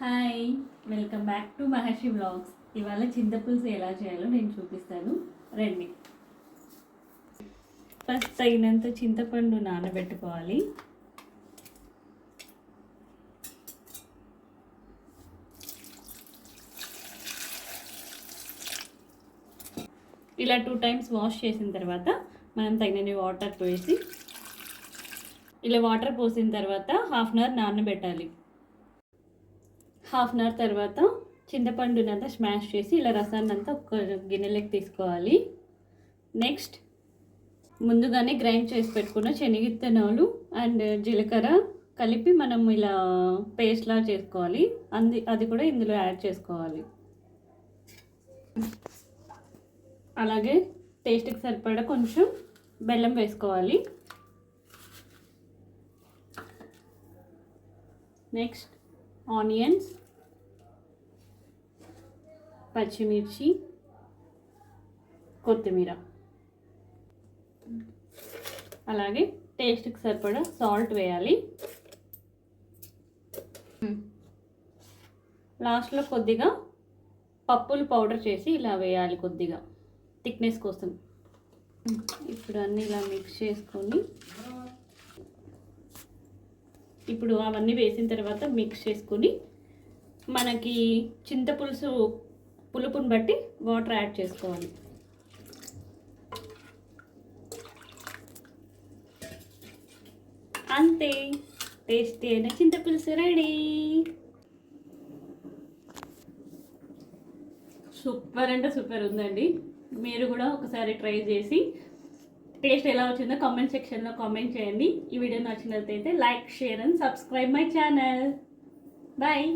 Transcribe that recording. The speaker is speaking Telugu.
Hi welcome back to Maharshi blogs. ఇవాళ చింతపులుసు ఎలా చేయాలో నేను చూపిస్తాను. రండి. ఫస్ట్ తగినంత చింతపండు నానబెట్టుకోవాలి. ఇలా టూ టైమ్స్ వాష్ చేసిన తర్వాత మనం తగినన్ని వాటర్ పోసి ఇలా వాటర్ పోసిన తర్వాత హాఫ్ అన్ అవర్ నానబెట్టాలి. హాఫ్ అన్ అవర్ తర్వాత చింతపండునంతా స్మాష్ చేసి ఇలా రసాన్ని అంతా ఒక గిన్నెలోకి తీసుకోవాలి. నెక్స్ట్ ముందుగానే గ్రైండ్ చేసి పెట్టుకున్న శనగిత్తనాలు అండ్ జీలకర్ర కలిపి మనం ఇలా పేస్ట్లా చేసుకోవాలి. అంది అది కూడా ఇందులో యాడ్ చేసుకోవాలి. అలాగే టేస్ట్కి సరిపడా కొంచెం బెల్లం వేసుకోవాలి. నెక్స్ట్ ఆనియన్స్ పచ్చిమిర్చి కొత్తిమీర. అలాగే టేస్ట్కి సరిపడా సాల్ట్ వేయాలి. లాస్ట్లో కొద్దిగా పప్పులు పౌడర్ చేసి ఇలా వేయాలి కొద్దిగా. థిక్నెస్ కోసం. ఇప్పుడు అన్నీ ఇలా మిక్స్ చేసుకొని ఇప్పుడు అవన్నీ వేసిన తర్వాత మిక్స్ చేసుకొని మనకి చింతపులుసు పులుపుని బట్టి వాటర్ యాడ్ చేసుకోవాలి. అంతే. టేస్టీ అయిన చింతపులుసు రెడీ సూపర్ అంటే సూపర్ ఉందండి. మీరు కూడా ఒకసారి ట్రై చేసి టేస్ట్ ఎలా వచ్చిందో కామెంట్ సెక్షన్లో కామెంట్ చేయండి. ఈ వీడియో నచ్చినట్లయితే like share and subscribe my channel bye